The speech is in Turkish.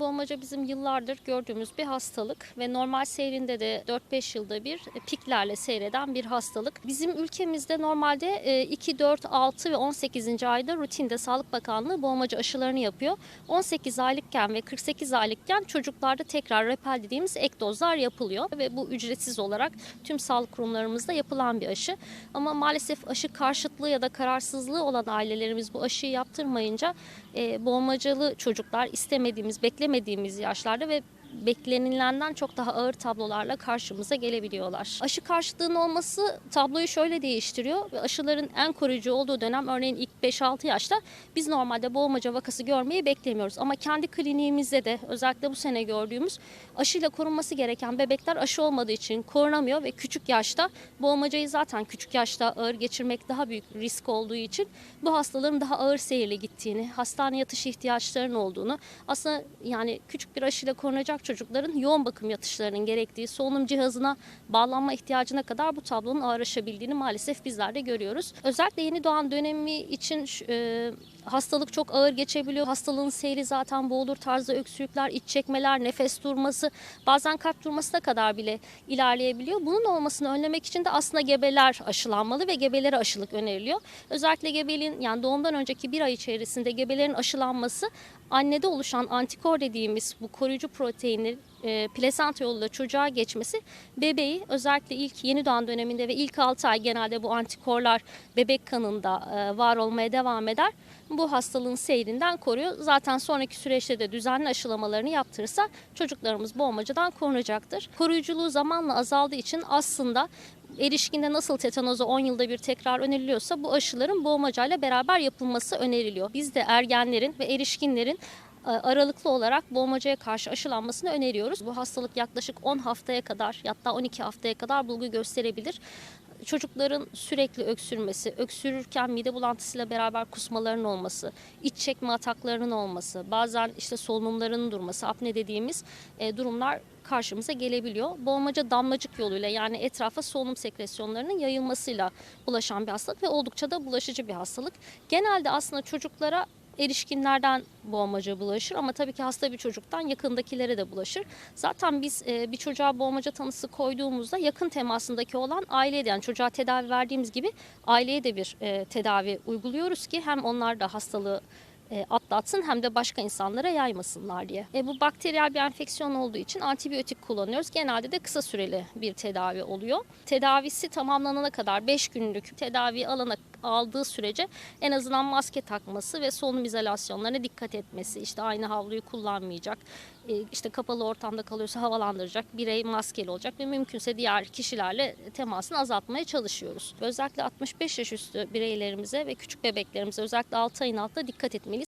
Boğmaca bizim yıllardır gördüğümüz bir hastalık ve normal seyrinde de 4-5 yılda bir piklerle seyreden bir hastalık. Bizim ülkemizde normalde 2, 4, 6 ve 18. ayda rutinde Sağlık Bakanlığı boğmaca aşılarını yapıyor. 18 aylıkken ve 48 aylıkken çocuklarda tekrar repel dediğimiz ek dozlar yapılıyor ve bu ücretsiz olarak tüm sağlık kurumlarımızda yapılan bir aşı. Ama maalesef aşı karşıtlığı ya da kararsızlığı olan ailelerimiz bu aşıyı yaptırmayınca e, boğmacalı çocuklar istemediğimiz, beklemediğimiz yaşlarda ve beklenilenden çok daha ağır tablolarla karşımıza gelebiliyorlar. Aşı karşıtlığının olması tabloyu şöyle değiştiriyor aşıların en koruyucu olduğu dönem örneğin ilk 5-6 yaşta biz normalde boğmaca vakası görmeyi beklemiyoruz. Ama kendi kliniğimizde de özellikle bu sene gördüğümüz aşıyla korunması gereken bebekler aşı olmadığı için korunamıyor ve küçük yaşta boğmacayı zaten küçük yaşta ağır geçirmek daha büyük risk olduğu için bu hastaların daha ağır seyirli gittiğini, hastane yatışı ihtiyaçlarının olduğunu aslında yani küçük bir aşıyla korunacak çocukların yoğun bakım yatışlarının gerektiği solunum cihazına bağlanma ihtiyacına kadar bu tablonun ağırlaşabildiğini maalesef bizler de görüyoruz. Özellikle yeni doğan dönemi için e, hastalık çok ağır geçebiliyor. Hastalığın seyri zaten boğulur tarzda öksürükler, iç çekmeler, nefes durması, bazen kalp durmasına kadar bile ilerleyebiliyor. Bunun olmasını önlemek için de aslında gebeler aşılanmalı ve gebelere aşılık öneriliyor. Özellikle gebeliğin yani doğumdan önceki bir ay içerisinde gebelerin aşılanması annede oluşan antikor dediğimiz bu koruyucu proteinlerin e, plasenta yoluyla çocuğa geçmesi bebeği özellikle ilk yeni doğan döneminde ve ilk 6 ay genelde bu antikorlar bebek kanında e, var olmaya devam eder. Bu hastalığın seyrinden koruyor. Zaten sonraki süreçte de düzenli aşılamalarını yaptırırsa çocuklarımız boğmacadan korunacaktır. Koruyuculuğu zamanla azaldığı için aslında erişkinde nasıl tetanoza 10 yılda bir tekrar öneriliyorsa bu aşıların boğmacayla beraber yapılması öneriliyor. Biz de ergenlerin ve erişkinlerin aralıklı olarak boğmacaya karşı aşılanmasını öneriyoruz. Bu hastalık yaklaşık 10 haftaya kadar hatta 12 haftaya kadar bulgu gösterebilir. Çocukların sürekli öksürmesi, öksürürken mide bulantısıyla beraber kusmaların olması, iç çekme ataklarının olması, bazen işte solunumlarının durması, apne dediğimiz e, durumlar karşımıza gelebiliyor. Boğmaca damlacık yoluyla yani etrafa solunum sekresyonlarının yayılmasıyla bulaşan bir hastalık ve oldukça da bulaşıcı bir hastalık. Genelde aslında çocuklara erişkinlerden boğmaca bulaşır ama tabii ki hasta bir çocuktan yakındakilere de bulaşır. Zaten biz e, bir çocuğa boğmaca tanısı koyduğumuzda yakın temasındaki olan aileye de yani çocuğa tedavi verdiğimiz gibi aileye de bir e, tedavi uyguluyoruz ki hem onlar da hastalığı e, atlatsın hem de başka insanlara yaymasınlar diye. E, bu bakteriyel bir enfeksiyon olduğu için antibiyotik kullanıyoruz. Genelde de kısa süreli bir tedavi oluyor. Tedavisi tamamlanana kadar 5 günlük tedavi alana aldığı sürece en azından maske takması ve solunum izolasyonlarına dikkat etmesi. İşte aynı havluyu kullanmayacak. E, işte kapalı ortamda kalıyorsa havalandıracak. Birey maskeli olacak ve mümkünse diğer kişilerle temasını azaltmaya çalışıyoruz. Özellikle 65 yaş üstü bireylerimize ve küçük bebeklerimize özellikle 6 ayın altında dikkat etmeliyiz.